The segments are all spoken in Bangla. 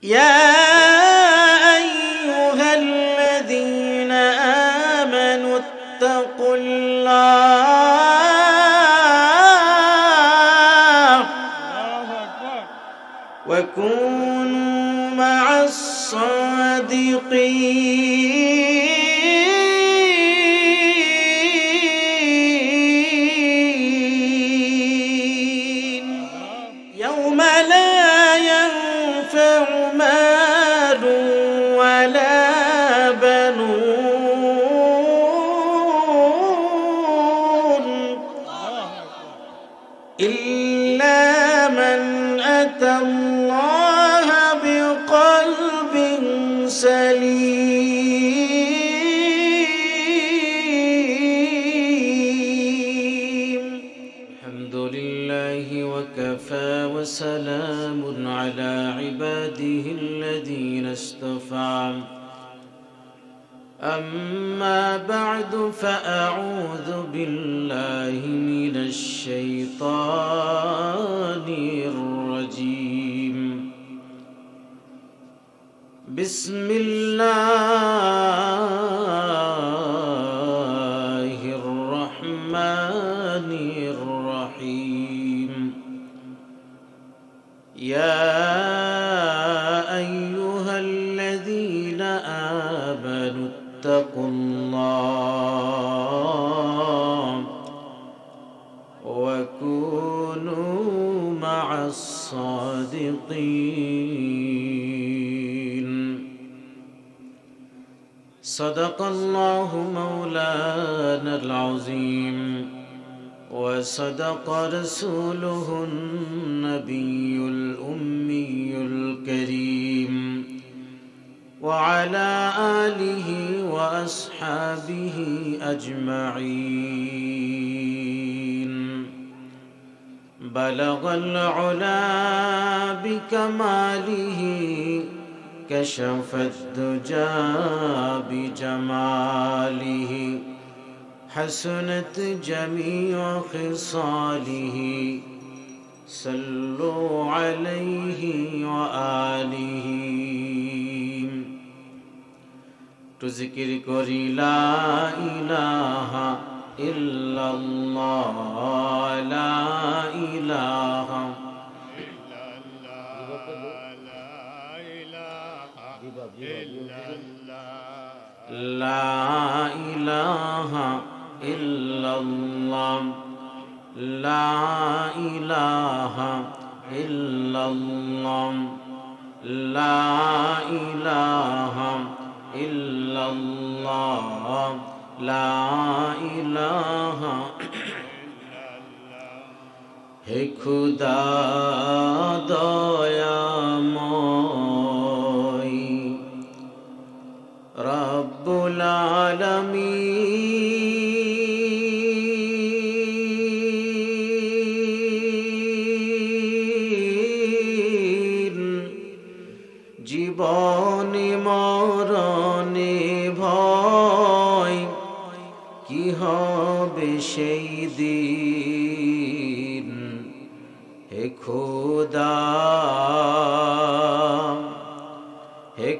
Yeah. سليم الحمد لله وكفى وسلام على عباده الذين اصطفى أما آمنوا اتقوا الله وكونوا مع الصادقين. صدق الله مولانا العظيم وصدق رسوله النبي الأمي الكريم. وعلى آله وأصحابه أجمعين. بلغ العلا بكماله كشف الدجى بجماله حسنت جميع خصاله. صلوا عليه একটু জিকির করি, লা ইলাহা ইল্লাল্লাহ, লা ইলাহা। লা ইলাহা ইল্লাল্লাহ, লা ইলাহা ইল্লাল্লাহ, লা ইলাহা ইল্লাল্লাহ লা ইলাহা হে খুদা দয়াময়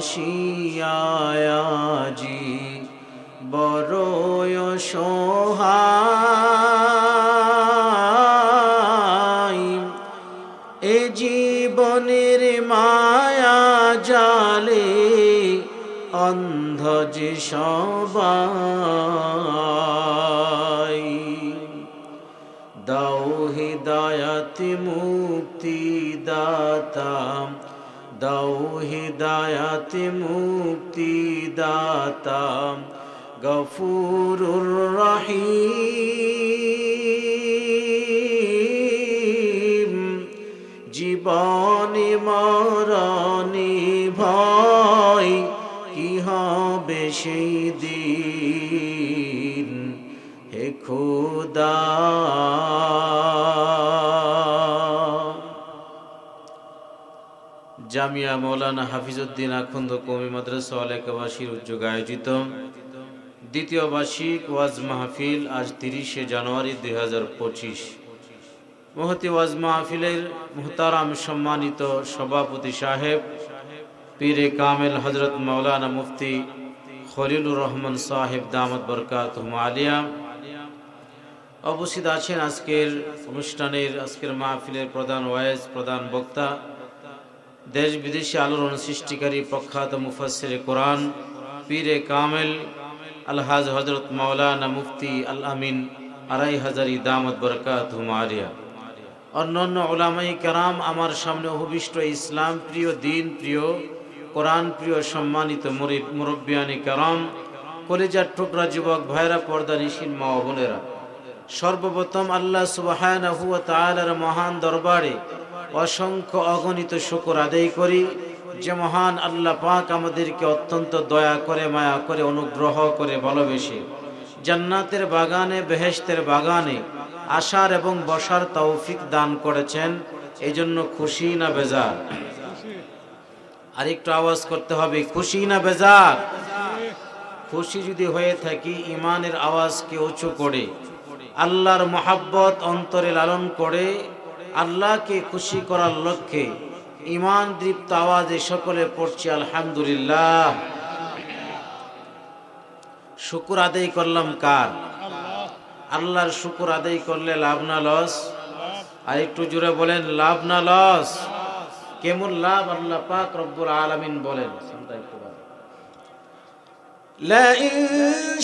আসিয়াজি বড় সোহাই এ জীবনের মায়া জালে অন্ধ যে সবাই। দাও হৃদায়ত মুক্তি দাতা দাও হৃদায়ত মুক্তি দাতা গফুরুর রহিম। জীবনে মরণে জামিয়া মৌলানা হাফিজউদ্দিন আখন্দ কৌমি মাদ্রাসা এলাকাবাসীর উদ্যোগে আয়োজিত দ্বিতীয় বার্ষিক ওয়াজ মাহফিল আজ তিরিশে জানুয়ারি দুই হাজার পঁচিশ। মহতি ওয়াজ মাহফিলের মুহতারাম সম্মানিত সভাপতি সাহেব, পীরে কামেল হজরত মৌলানা মুফতি খলিলুর রহমান সাহেব দামদ বরকাত আলিয়া অবস্থিত আছেন আজকের অনুষ্ঠানের, আজকের মাহফিলের প্রধান ওয়াইজ প্রধান বক্তা দেশ বিদেশি আলোড়ন সৃষ্টিকারী প্রখ্যাত মুফাসির কোরআন, পীরে কামেল, আলহাজ হজরত মাওলানা মুফতি আল আমিন আড়াই হাজারি দামত বরকাত হুমারিয়া অন্যান্য ওলামাই কারাম আমার সামনে অভিষ্ট ইসলাম প্রিয়, দিন প্রিয়, কোরআন প্রিয়, সম্মানিত মুরব্বিয়ানি কেরাম, কলেজার টুকরা যুবক ভাইরা, পর্দা নিশিন মা বোনেরা। সর্বপ্রথম আল্লাহ সুবাহ মহান দরবারে অসংখ্য অগণিত শুকর আদায় করি যে মহান আল্লাহ পাক আমাদেরকে অত্যন্ত দয়া করে, মায়া করে, অনুগ্রহ করে ভালোবেসে জান্নাতের বাগানে, বেহেশতের বাগানে আসার এবং বসার তৌফিক দান করেছেন। এই জন্য খুশি না বেজার? আর একটু আওয়াজ করতে হবে, খুশি না বেজার? খুশি যদি হয়ে থাকি ইমানের আওয়াজকে উঁচু করে, আল্লাহর মহাব্বত অন্তরে লালন করে আল্লাহকে খুশি করার লক্ষ্যে ইমান দৃপ্ত আওয়াজে সকলে পড়ছি আলহামদুলিল্লাহ শুকুর আদায় করলাম কার আল্লাহর শুকুর আদায় করলে লাভ না লস আর একটু জুড়ে বলেন লাভ না লস কেমন লাভ আল্লাহ পাক রব্বুল আলামিন বলেন لئن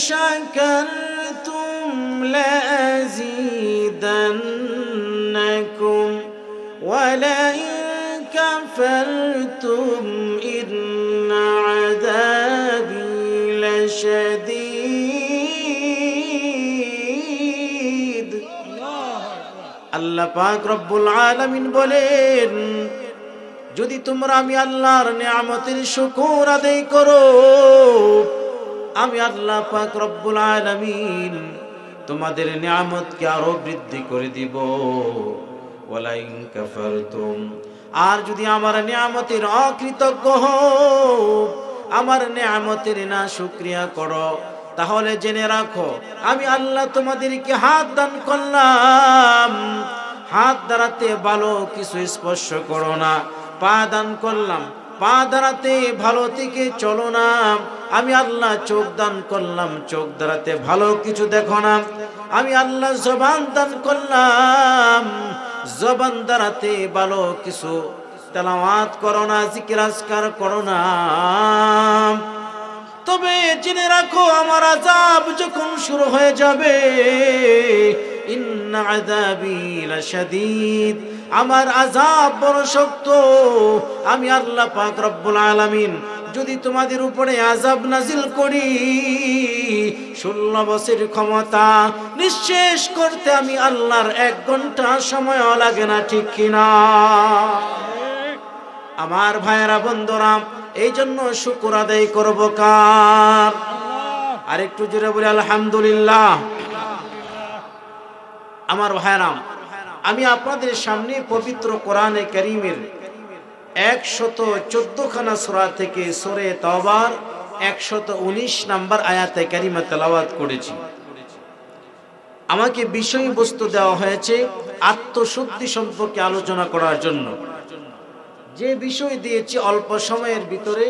شكرتم لأزيدنكم كفرتم إن عذابي لشديد আল্লাহ পাক রব্বুল আলামিন বলেন যদি তোমরা আমি আল্লাহর নিয়ামতের শুকর আদায় করো আমি আল্লাহ পাক রব্বুল আলামিন তোমাদের নিয়ামতকে আরো বৃদ্ধি করে দিব ওয়ালাইন কাফারতুম আর যদি আমার নিয়ামতের অকৃতজ্ঞ আমার নিয়ামতের না শুক্রিয়া করো, তাহলে জেনে রাখো, আমি আল্লাহ তোমাদেরকে হাত দান করলাম। হাত দাঁড়াতে ভালো কিছু স্পর্শ করো না, পা দান করলাম, পা দাঁড়াতে ভালো থেকে চলো না। আমি আল্লাহ চোখ দান করলাম, চোখ দাঁড়াতে ভালো কিছু দেখো না। আমি আল্লাহ জবান দান করলাম। জবান দাঁড়াতে ভালো কিছু তেলাওয়াত করো না জিকির আজকার করো না। তবে জেনে রাখো, আমার আজাব যখন শুরু হয়ে যাবে আমার আজাব বড় শক্ত। আমি আল্লাহ পাক রব্বুল আলামিন যদি তোমাদের উপরে আজাব নাজিল করি, ষোলো বছর ক্ষমতা নিঃশেষ করতে আমি আল্লাহর এক ঘণ্টা সময় লাগে না, ঠিক কিনা? আমার ভাইয়েরা, বন্ধুরা এই জন্য শুকুর আদায় করব কার? আর একটু জোরে বলি, আলহামদুলিল্লাহ। আমার ভাইরাম আমি আপনাদের সামনে পবিত্র কোরআনে করিমের একশত চোদ্দখানা সোরা থেকে সোরে তবার একশত উনিশ নাম্বার আয়াতে কারিমা তেলাওয়াত করেছি। আমাকে বিষয়বস্তু দেওয়া হয়েছে আত্মশুদ্ধি সম্পর্কে আলোচনা করার জন্য। যে বিষয় দিয়েছি অল্প সময়ের ভিতরে,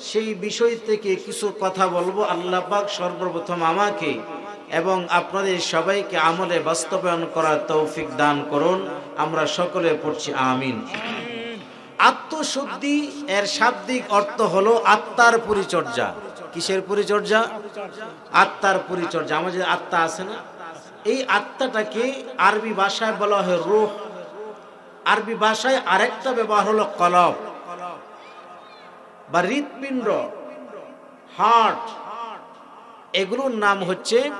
সেই বিষয় থেকে কিছু কথা বলব। আল্লাহ পাক সর্বপ্রথম আমাকে এবং আপনাদের সবাইকে আমলে বাস্তবায়ন করার তৌফিক দান করুন। আমরা সকলে পড়ছি আমিন। আত্মশুদ্ধি এর শাব্দিক অর্থ হলো আত্মার পরিচর্যা। কিসের পরিচর্যা? আত্মার পরিচর্যা। আমাদের আত্মা আছে না? এই আত্মাটাকে আরবি ভাষায় বলা হয় রূহ। আরবি ভাষায় আরেকটা ব্যবহার হলো কলব। বা হৃৎপিণ্ড, হার্ট, এগুলোর নাম হচ্ছে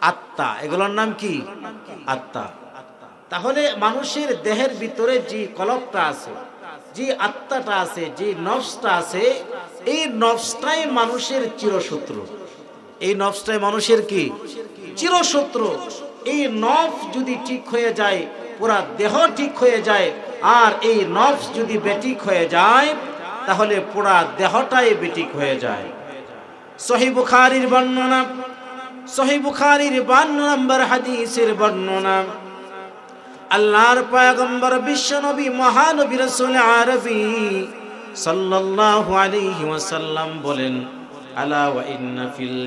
আত্মা। এগুলোর নাম কি? আত্মা। তাহলে মানুষের দেহের ভিতরে যে কলবটা আছে যে আত্মাটা আছে, যে নফসটা আছে, এই নফসটাই মানুষের চিরশত্রু। এই নফসটাই মানুষের কি? চিরশত্রু। এই নফ যদি ঠিক হয়ে যায়, পুরা দেহ ঠিক হয়ে যায়, আর এই নফস যদি বেটিক হয়ে যায়, তাহলে পুরা দেহটাই বেটিক হয়ে যায়। সহি বর্ণনা, সহি বুখারির বান্ন নম্বর হাদিসের বর্ণনা। আল্লাহর পয়গম্বর বিশ্বনবী, মহানবী রাসূল আরবি সাল্লাল্লাহু আলাইহি ওয়াসাল্লাম বলেন, আলা ওয়া ইন্না ফিল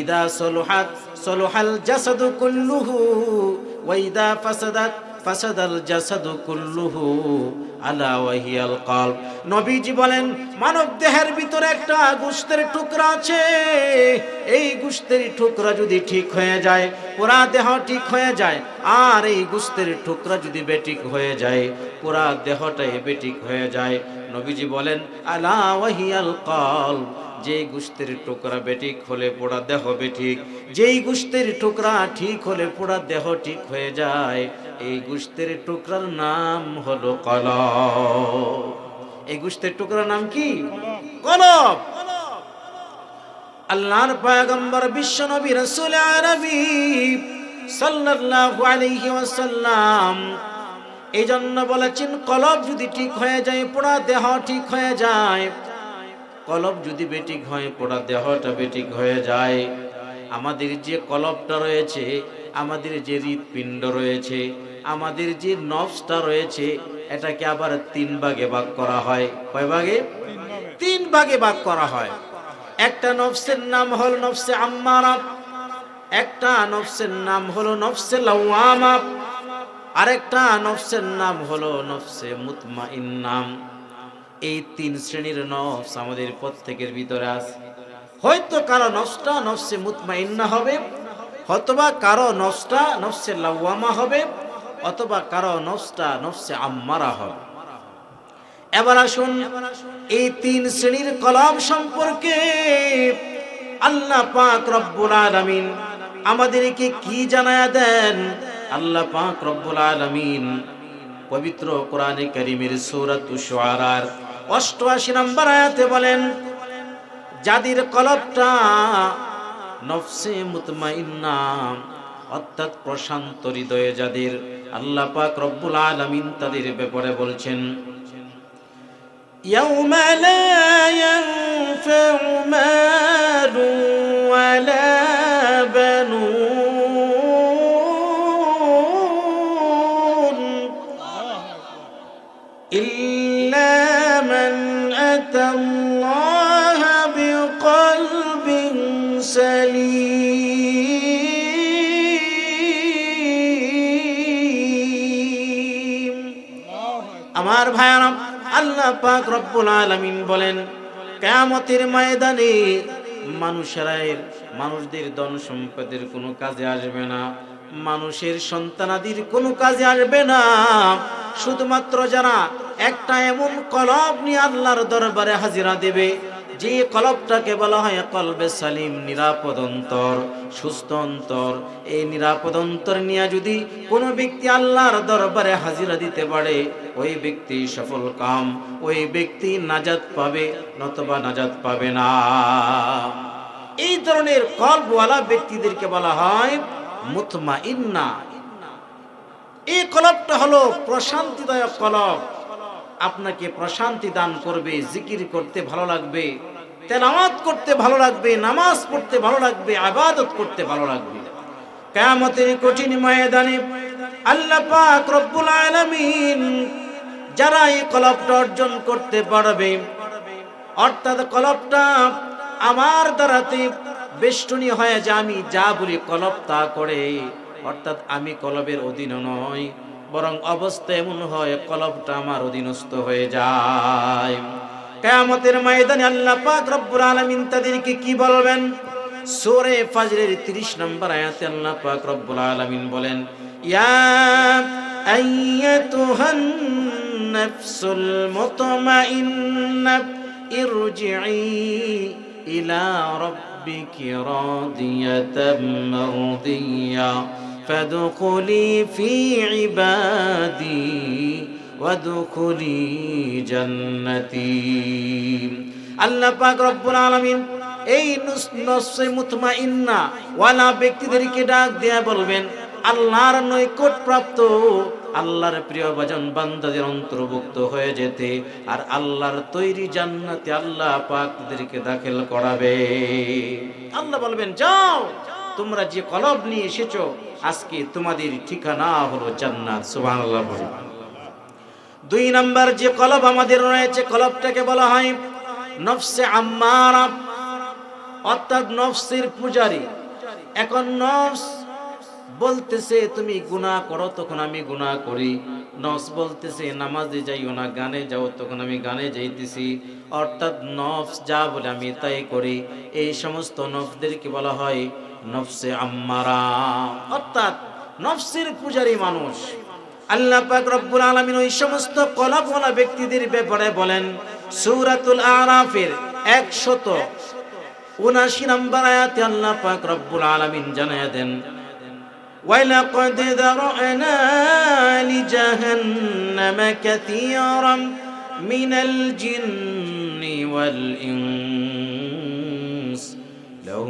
ইদা সলুহাত, সলুহাল জাসাদু কুল্লুহু, ওয়া ইদা ফাসাদাত ফাসাদাল জাসাদু কুল্লুহু আলা ওয়াহিয়াল কলব। নবীজি বলেন, মানব দেহের ভিতরে একটা গোশতের টুকরা আছে। এই গোশতের টুকরা যদি ঠিক হয়ে যায়, পুরা দেহ ঠিক হয়ে যায়, আর এই গোশতের টুকরা যদি বেঠিক হয়ে যায়, পুরা দেহটাই বেঠিক হয়ে যায়। নবীজি বলেন, আলা ওয়াহিয়াল কলব। যেই গুস্তের টুকরা বেঠিক হলে পোড়া দেহ বেঠিক। যেই গুস্তের টুকরা ঠিক হলে পোড়া দেহ ঠিক হয়ে যায়। এই গুস্তের টুকরার নাম হলো কলব। এই গুস্তের টুকরার নাম কি? কলব। আল্লাহর পয়গম্বর বিশ্ব নবী রাসূল আরবি সাল্লাল্লাহু আলাইহি ওয়াসাল্লাম এই জন্য বলেছেন, কলব যদি ঠিক হয়ে যায়, পোড়া দেহ ঠিক হয়ে যায়। কলব যদি বেটিক হয়, পোড়া দেহটা বেটিক হয়ে যায়। আমাদের যে কলবটা রয়েছে আমাদের যে হৃৎপিণ্ড রয়েছে, আমাদের যে নফসটা রয়েছে, এটাকে আবার তিন ভাগে ভাগ করা হয়। কয় ভাগে? তিন ভাগে ভাগ করা হয়। একটা নফসের নাম হল নফসে আম্মারা, একটা নফসের নাম হলো নফসে লাওয়ামা, আরেকটা নফসের নাম হলো নফসে মুতমাইন্নাম। এই তিন শ্রেণির নফস আমাদের প্রত্যেকের ভিতরে আছে। হয়তো কারও নফসটা নফসে মুতমাইন্না হবে অথবা কারও নফসটা নফসে লাওয়ামা হবে, অথবা কারও নফসটা নফসে আম্মারা হবে। এবার আসুন এই তিন শ্রেণির কলম সম্পর্কে। আল্লাহ পাক রব্বুল আলামিন আমাদেরকে কি জানায়া দেন? আল্লাহ পাক রব্বুল আলামিন পবিত্র কোরআনে কারিমের সূরাত শুআরার অষ্টআশি নম্বর আয়াতে বলেন, যাদের কলবটা নফসে মুতমাইন্না অর্থাৎ প্রশান্ত হৃদয়ে যাদের আল্লাহ পাক রব্বুল আলামিন তাদের ব্যাপারে বলছেন يوم لا ينفع مال ولا ভাইয়ারাম আল্লাহ পাক রব্বুল আলামিন বলেন, কিয়ামতের ময়দানে মানুষেরা মানুষদের ধন সম্পদের কোনো কাজে আসবে না, মানুষের সন্তানাদির কোনো কাজে আসবে না। শুধুমাত্র যারা একটা এমন কলব নিয়ে আল্লাহর দরবারে হাজিরা দেবে যে কলবটাকে বলা হয় কলবে সালিম, নিরাপদ অন্তর, সুস্থ অন্তর। এই নিরাপদ অন্তর নিয়ে যদি কোনো ব্যক্তি আল্লাহর দরবারে হাজিরা দিতে পারে, ওই ব্যক্তি সফল কাম, ওই ব্যক্তি নাজাত পাবে, নতবা নাজাত পাবে না। এই ধরনের কলবওয়ালা ব্যক্তিদেরকে বলা হয় মুতমা ইন্না এই কলবটা হলো প্রশান্তিদায়ক কলব। আপনাকে প্রশান্তি দান করবে, জিকির করতে ভালো লাগবে, তেলাওয়াত করতে ভালো লাগবে, নামাজ পড়তে ভালো লাগবে, আবাদত করতে ভালো লাগবে। কিয়ামতের কঠিন ময়দানে আল্লাহ পাক রব্বুল আলামিন যারা এই কলবটা অর্জন করতে পারবে, অর্থাৎ কলবটা আমার দ্বারাতে বেষ্টনী হয়ে যে আমি যা বলি কলব তা করে, অর্থাৎ আমি কলবের অধীন নয় বরং অবস্থা এমন হয়, কলবটা আমার অধীনস্থ হয়ে যায়। কেয়ামতের ময়দানে আল্লাহ পাক রব্বুল আলামিন তাদেরকে কি বলবেন? সোরে ফাজরের 30 নম্বর আয়াতে আল্লাহ পাক রব্বুল আলামিন বলেন, ইয়া আইয়াতুহান নাফসুল মুতমাইন্না ইরজিই ইলা রাব্বিকি রাদিয়াতাম মারদিয়া। فادخلي في عبادي وادخلي جنتي আল্লাহ পাক রব্বুল আলামিন এই নসে মুতমাইন্না ওয়ালা ব্যক্তিদেরকে ডাক দেয়া বলবেন আল্লাহর নৈকট প্রাপ্ত আল্লাহর প্রিয় ভজন বান্দাদের অন্তর্ভুক্ত হয়ে যেতে আর আল্লাহর তৈরি জান্নাতে আল্লাহ পাক তাদেরকে দাখিল করাবে আল্লাহ বলবেন যাও তোমরা যে কলব নিয়ে এসেছো আজকে তোমাদের ঠিকানা হলো জান্নাত, সুবহানাল্লাহ দুই নাম্বার যে কলব আমাদের রয়েছে, কলবটাকে বলা হয় নফসে আম্মারা, অর্থাৎ নফসের পূজারী। এখন নফস বলতেছে, তুমি গুনাহ করো, তখন আমি গুনাহ করি। নফস বলতেছে, নামাজে যাইও না, গানে যাও, তখন আমি গানে যাইতেছি। অর্থাৎ নফস যা বলে আমি তাই করি। এই সমস্ত নফসদেরকে বলা হয় নফসে আম্মারা অর্থাৎ নফসের পূজারী মানুষ আল্লাহ পাক রব্বুল আলামিন ওই সমস্ত কলাপলা ব্যক্তিদের ব্যাপারে বলেন সূরাতুল আরাফের 179 নম্বর আয়াতে আল্লাহ পাক রব্বুল আলামিন জানায়া দেন ولقد ذرأنا لجهنم كثيرا من الجن والإنس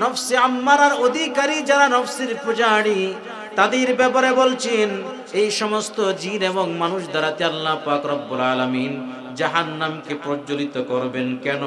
নফসে আম্মারার অধিকারী যারা নফসের পূজারী, তাদের ব্যাপারে বলছেন, এই সমস্ত জিন এবং মানুষ দ্বারাতে আল্লাহ পাক রব্বুল আলামিন জাহান্নামকে প্রজ্বলিত করবেন। কেন?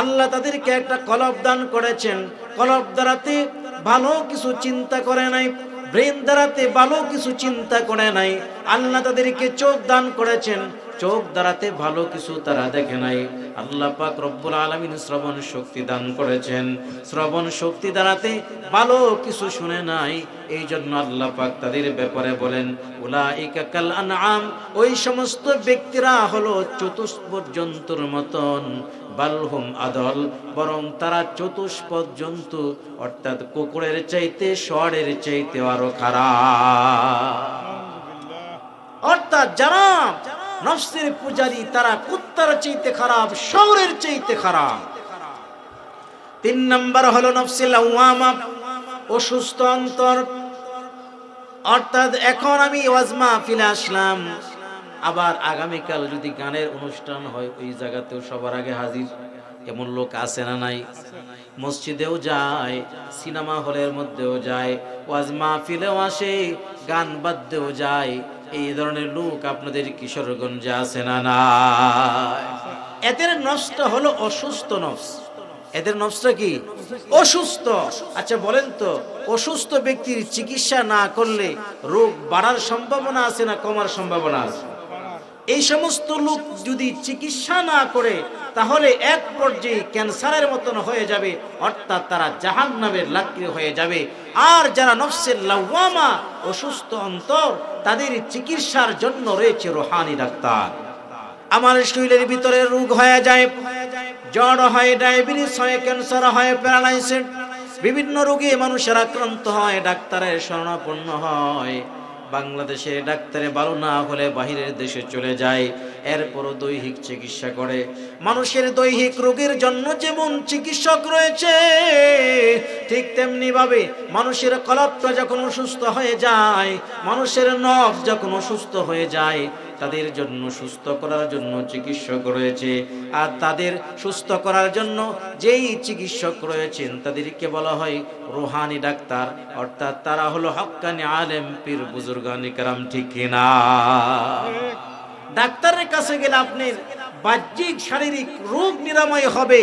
আল্লাহ তাদেরকে একটা কলব দান করেছেন। কলব দ্বারাতে ভালো কিছু চিন্তা করে নাই, ব্রেন দ্বারাতে ভালো কিছু চিন্তা করে নাই। আল্লাহ তাদেরকে চোখ দান করেছেন। চোখ দ্বারাতে ভালো কিছু তারা দেখে নাই। আল্লাহ পাক রব্বুল আলামিন শ্রবণ শক্তি দান করেছেন। শ্রবণ শক্তি দ্বারাতে ভালো কিছু শুনে নাই। এই জন্য আল্লাহ পাক তাদের ব্যাপারে বলেন, উলাইকা কাল ওই সমস্ত ব্যক্তিরা হলো চতুষ্পদ জন্তুর মতন বালহুম আদল, বরং তারা চতুষ্পদ জন্তু অর্থাৎ কুকুরের চাইতে ষড়ের চাইতে আরও খারাপ। অর্থাৎ যারা নফসের পূজারী, তারা কুত্তার চাইতে খারাপ, শহরের চাইতে খারাপ। তিন নম্বর হলো নফসিল অসুস্থ অন্তর। অর্থাৎ এখন আমি ওয়াজমা ফিলে আসলাম। আবার আগামীকাল যদি গানের অনুষ্ঠান হয়, ওই জায়গাতেও সবার আগে হাজির। এমন লোক আছে না নাই? মসজিদেও যায়, সিনেমা হলের মধ্যেও যায়, ওয়াজ মাহফিলেও আসে, গান বাদ্যেও যায়। এই ধরনের লোক আপনাদের কিশোরগঞ্জে আছে না এদের নষ্ট হলো অসুস্থ নফস। এদের নফসটা কি? অসুস্থ। আচ্ছা বলেন তো, অসুস্থ ব্যক্তির চিকিৎসা না করলে রোগ বাড়ার সম্ভাবনা আছে না কমার সম্ভাবনা আছে? এই সমস্ত লোক যদি চিকিৎসা না করে, তাহলে এক পর্যায়ে ক্যান্সারের মতন হয়ে যাবে, অর্থাৎ তারা জাহান নামের লাকড়ি হয়ে যাবে। আর যারা নফসের লাওয়ামা অসুস্থ অন্তর, তাদের চিকিৎসার জন্য রয়েছে রোহানি ডাক্তার। আমার শরীরের ভিতরে রোগ হয়ে যায়, জ্বর হয়, ডায়াবেটিস হয়, ক্যান্সার হয়, প্যারালাইসিস। বিভিন্ন রোগে মানুষের আক্রান্ত হয়, ডাক্তারের শরণাপন্ন হয়। বাংলাদেশে ডাক্তারে ভালো না হলে বাহিরের দেশে চলে যায়। এরপরও দৈহিক চিকিৎসা করে। মানুষের দৈহিক রোগের জন্য যেমন চিকিৎসক রয়েছে, ঠিক তেমনি ভাবে মানুষের কলাপটা যখন অসুস্থ হয়ে যায়, মানুষের নখ যখন অসুস্থ হয়ে যায় তাদের জন্য সুস্থ করার জন্য চিকিৎসক রয়েছে। আর তাদের সুস্থ করার জন্য যেই চিকিৎসক রয়েছেন, তাদেরকে বলা হয় রোহানি ডাক্তার। অর্থাৎ তারা হলো হক্কানি আলেম পীর বুজুর্গানি কারাম, ঠিক কিনা ডাক্তারের কাছে গেলে আপনার বাহ্যিক শারীরিক রোগ নিরাময় হবে।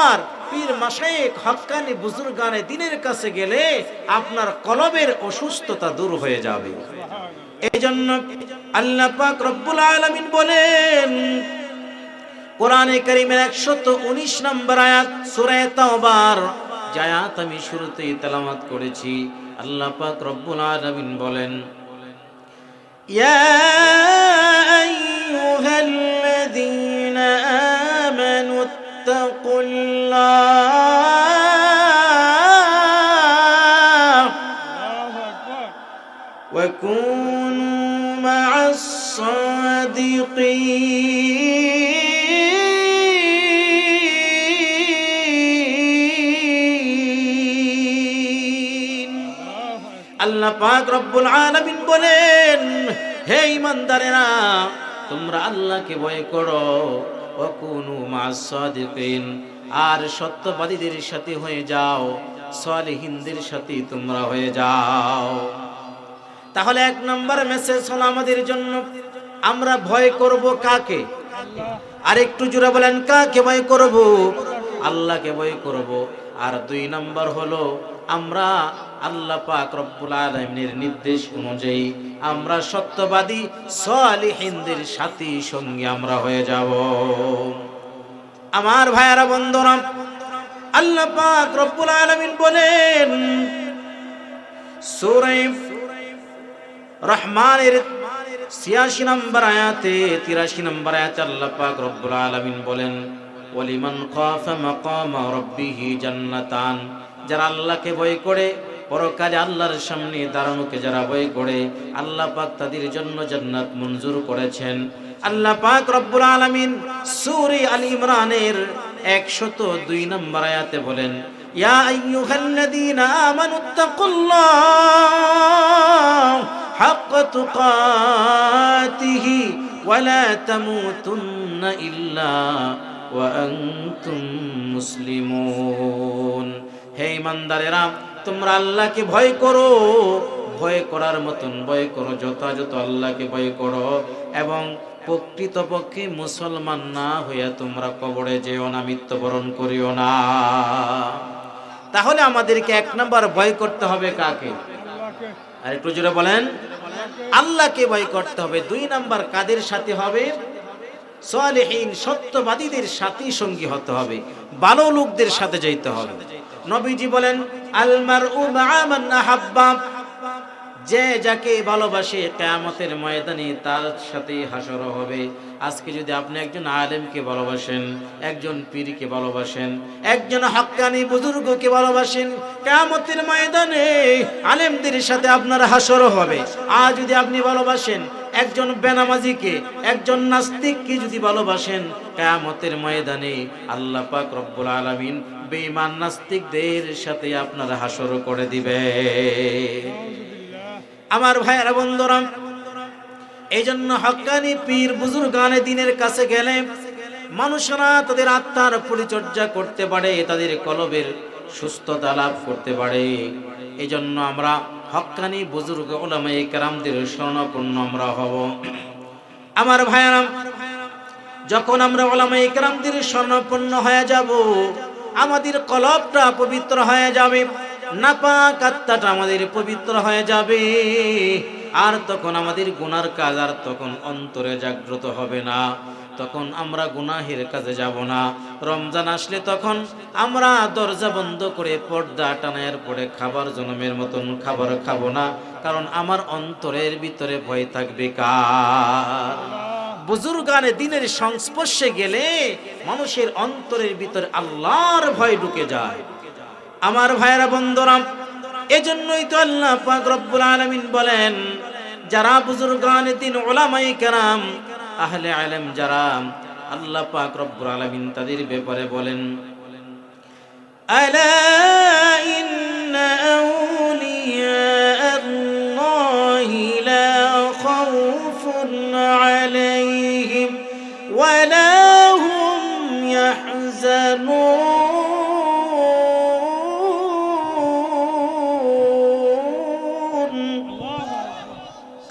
আর পীর মাসায়েক হক্কানি বুজুর্গানে দিনের কাছে গেলে আপনার কলবের অসুস্থতা দূর হয়ে যাবে। এই জন্য আল্লাহ পাক রব্বুল আলামিন বলেন, কোরআনে কারিমের একশত উনিশ নম্বর আয়াত, সূরা তাওবার জায়াত আমি শুরুতেই তেলাওয়াত করেছি, আল্লাহ পাক রব্বুল আলামিন বলেন, ইয়া আইয়ুহাল্লাযীনা আমানু اتقوا الله الله أكبر وكونوا مع الصادقين الله أكبر আল্লাহ পাক রব্বুল আলামিন বলেন হে ইমানদারেরা তোমরা আল্লাহকে ভয় করো মা'আস সাদিকিন। আর সত্যবাদীদের সাথে হয়ে যাও, সালেহিনদের সাথে তোমরা হয়ে যাও। তাহলে এক নম্বর মেসেজ হলো আমাদের জন্য, আমরা ভয় করব কাকে? আর একটু জোরে বলেন, কাকে ভয় করব? আল্লাহকে ভয় করব। আর দুই নম্বর হলো, আমরা আল্লাহ পাক রব্বুল আলামিনের নির্দেশ অনুযায়ী আমরা সত্যবাদী সালিহিনদের সাথী সঙ্গে আমরা হয়ে যাব। আমার ভাইয়ারা বন্ধুরা, আল্লাহ পাক রব্বুল আলামিন বলেন, সূরা রহমানের ছিয়াশি নম্বর আয়াতে, তিরাশি নম্বর আয়াতে আল্লাহ পাক রব্বুল আলামিন বলেন ওয়ালিমান খাফা মাকামা রাব্বিহি জান্নাতান। যারা আল্লাহকে ভয় করে পরকালে আল্লাহর সামনে দাঁড়ানোকে যারা বই করে, আল্লাহ পাক তাদের জন্য জান্নাত মঞ্জুর করেছেন। আল্লাহ পাক রব্বুল আলামিন সূরা আল ইমরানের 102 নম্বর আয়াতে বলেন, ইয়া হে ইমানদারেরা তোমরা আল্লাহকে ভয় করো। ভয় করার মতন ভয় করো, যথাযথ আল্লাহকে ভয় করো এবং প্রকৃতপক্ষে মুসলমান না হইয়া তোমরা কবরে যেও না, মৃত্যুবরণ করিও না। তাহলে আমাদেরকে এক নম্বর ভয় করতে হবে কাকে? আর একটু জোরে বলেন। আল্লাহকে ভয় করতে হবে। দুই নাম্বার কাদের সাথে হবে? সালেহীন সত্যবাদীদের সাথী সঙ্গী হতে হবে, ভালো লোকদের সাথে যাইতে হবে। নবীজি বলেন আলমার আহাব্বা, যে যাকে ভালোবাসে কেয়ামতের ময়দানে তার সাথে হাসর হবে। আজকে যদি আপনি একজন আলেমকে ভালোবাসেন, একজন পীরকে ভালোবাসেন, একজন হক্কানি বুজুর্গকে ভালোবাসেন, কেয়ামতের ময়দানে আলেমদের সাথে আপনার হাসর হবে। আর যদি আপনি ভালোবাসেন একজন বেনামাজিকে, একজন নাস্তিককে যদি ভালোবাসেন, কেয়ামতের ময়দানে আল্লাহ পাক রব্বুল আলামিন বেঈমান নাস্তিকদের সাথে আপনার হাসর করে দিবে। আমার ভাইয়েরা বন্ধুরা এই জন্য হকানি পীর বুজুর্গানে দিনের কাছে গেলে মানুষরা তাদের আত্মার পরিচর্যা করতে পারে, তাদের কলবের সুস্থতা লাভ করতে পারে। এই জন্য আমরা হকানি বুজুর্গ ওলামাই কেরামদের স্বর্ণপূর্ণ আমরা হব। আমার ভাইয়ারাম, যখন আমরা ওলামাই কেরামদের স্বর্ণপূর্ণ হয়ে যাব, আমাদের কলপটা পবিত্র হয়ে যাবে, নাপাক আত্মাটা আমাদের পবিত্র হয়ে যাবে। আর তখন আমাদের গুনার কাজ আর তখন অন্তরে জাগ্রত হবে না। তখন আমরা গুনাহের কাজে যাব না। রমজান আসলে তখন আমরা দরজা বন্ধ করে পর্দা টানায়ের পরে খাবার জনমের মতন খাবার খাব না। কারণ আমার অন্তরের ভিতরে ভয় থাকবে কার? বুজুর্গানে দিনের সংস্পর্শে গেলে মানুষের অন্তরের ভিতরে আল্লাহর ভয় ঢুকে যায়। আমার ভাইয়েরা বন্ধুরাম এজন্যই তো আল্লাহ পাক রব্বুল আলামিন বলেন যারা বুজুর্গান দিন ওলামাই কেরাম, আহলে আলেম যারা, আল্লাহ পাক রব্বুল আলামিন তাদের ব্যাপারে বলেন, আলা ইন্না আউলিয়া আল্লাহি লা খাউফুন আলাইহিম, ওয়ালা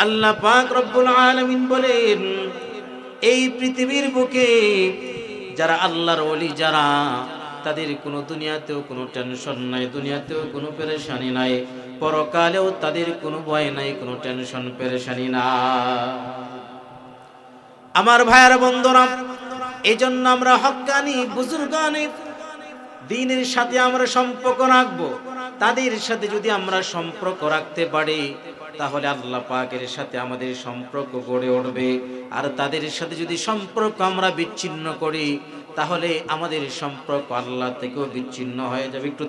আল্লাহ পাক রব্বুল আলামিন বলেন, এই পৃথিবীর বুকে যারা আল্লাহর ওলি, যারা তাদের কোনো দুনিয়াতেও কোনো টেনশন নাই, দুনিয়াতেও কোনো পেরেশানি নাই, পরকালেও তাদের কোনো ভয় নাই, কোনো টেনশন, পেরেশানি না। আমার ভাইয়ার বন্ধুরা এই জন্য আমরা হক্কানি বুজুর্গানি, দিনের সাথে আমরা সম্পর্ক রাখব। তাদের সাথে যদি আমরা সম্পর্ক রাখতে পারি, তাহলে আল্লাহ পাকের সাথে আমাদের সম্পর্ক গড়ে উঠবে। আর তাদের সাথে যদি সম্পর্ক আমরা বিচ্ছিন্ন করি, তাহলে আমাদের সম্পর্ক আল্লাহ থেকেও বিচ্ছিন্ন হয়ে যাবে। একটু